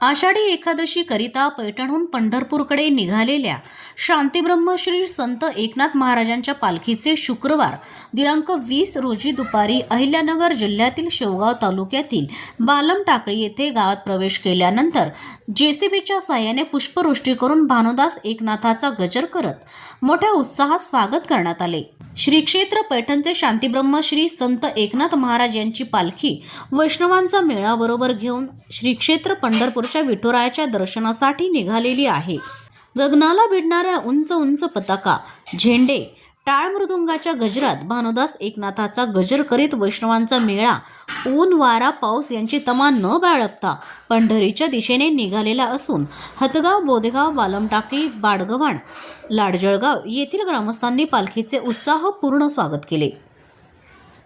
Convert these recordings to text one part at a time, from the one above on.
आषाढी एकादशी करिता पैठणहून पंढरपूरकडे निघालेल्या शांतीब्रह्म श्री संत एकनाथ महाराजांच्या पालखीचे शुक्रवार दिनांक वीस रोजी दुपारी अहिल्यानगर जिल्ह्यातील शेवगाव तालुक्यातील बालम टाकळी येथे गावात प्रवेश केल्यानंतर जेसीबीच्या साह्याने पुष्पवृष्टी करून भानुदास एकनाथाचा गजर करत मोठ्या उत्साहात स्वागत करण्यात आले. श्री क्षेत्र पैठणचे शांतीब्रह्म श्री संत एकनाथ महाराज यांची पालखी वैष्णवांचा मेळाबरोबर घेऊन श्री क्षेत्र अशा विठुरायाच्या दर्शनासाठी निघालेली आहे. गगनाला भिडणाऱ्या उंच उंच पताका झेंडे टाळ मृदुंगाच्या गजरात भानुदास एकनाथाचा गजर करीत वैष्णवांचा मेळा ऊन वारा पाऊस यांची तमा न बाळगता पंढरीच्या दिशेने निघालेला असून हतगाव बोदेगाव बालमटाकी बाडगव्हाण लाडजळगाव येथील ग्रामस्थांनी पालखीचे उत्साहपूर्ण स्वागत केले.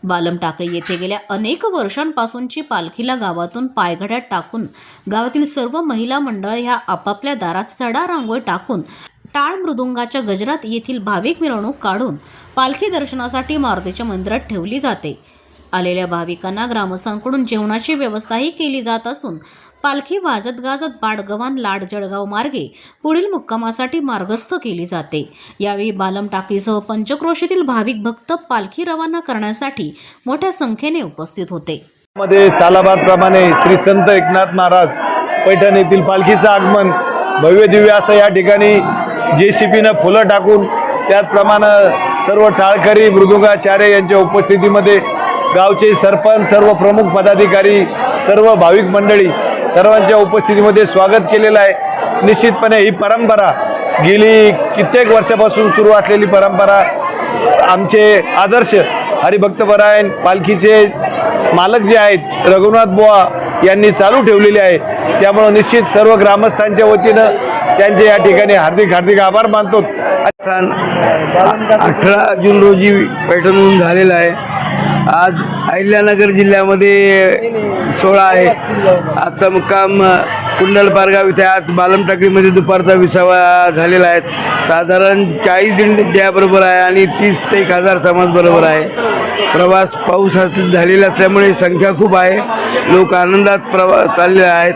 बालमटाकळी येथे गेल्या अनेक वर्षांपासूनची पालखीला गावातून पायघड्यात टाकून गावातील सर्व महिला मंडळ ह्या आपापल्या दारात सडा रांगोळी टाकून टाळ मृदुंगाच्या गजरात येथील भाविक मिरवणूक काढून पालखी दर्शनासाठी मारुतीच्या मंदिरात ठेवली जाते. आलेल्या भाविकांना ग्रामस्थांकडून जेवणाची व्यवस्थाही केली जात असून पालखी वाजत गाजत बाडगवान लाड जळगाव मार्गे पुढील मुक्कामासाठी मार्गस्थ केली जाते. यावेळी बालम टाकीसह पंचक्रोशीतील भाविक भक्त पालखी रवाना करण्यासाठी मोठ्या संख्येने उपस्थित होते. मध्ये सालाबाद प्रमाणे श्री संत एकनाथ महाराज पैठण येथील पालखीचं आगमन भव्य दिव्य असं या ठिकाणी जे सी पीनं फुलं टाकून त्याचप्रमाणे सर्व टाळकरी मृदुंगाचार्य यांच्या उपस्थितीमध्ये गावचे सरपंच सर्व प्रमुख पदाधिकारी सर्व भाविक मंडळी सर्वांच्या उपस्थितीमध्ये स्वागत केलेलं आहे. निश्चितपणे ही परंपरा गेली कित्येक वर्षापासून सुरू असलेली परंपरा आमचे आदर्श हरिभक्तपरायण पालखीचे मालक जे आहेत रघुनाथ बुवा यांनी चालू ठेवलेले आहे. त्यामुळं निश्चित सर्व ग्रामस्थांच्या वतीनं त्यांचे या ठिकाणी हार्दिक हार्दिक आभार मानतो. स्थान अठरा जून रोजी पैठणहून झालेला आहे. आज अहिल्यानगर जिल्ह्यामध्ये सोळा आहे. आजचा मुक्काम कुंडल पारगाव इथे आज बालमटाकळीमध्ये दुपारचा विसावा झालेला आहे. साधारण चाळीस दिन ज्याबरोबर आहे आणि तीस ते एक हजार समाज बरोबर आहे. प्रवास पाऊस झालेला असल्यामुळे संख्या खूप आहे. लोक आनंदात प्रवा चालले आहेत.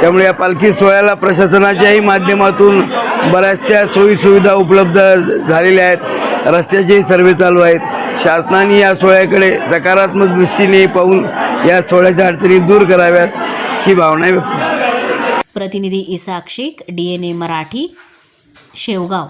त्यामुळे या पालखी सोहळ्याला प्रशासनाच्याही माध्यमातून बऱ्याचशा सोयीसुविधा उपलब्ध झालेल्या आहेत. रस्त्याचेही सर्वे चालू आहेत. शासनाने या सोहळ्याकडे सकारात्मक दृष्टीने पाहून या सोहळ्याच्या अडचणी दूर कराव्यात ही भावना व्यक्त. प्रतिनिधी इसाक शेख ए मराठी शेवगाव.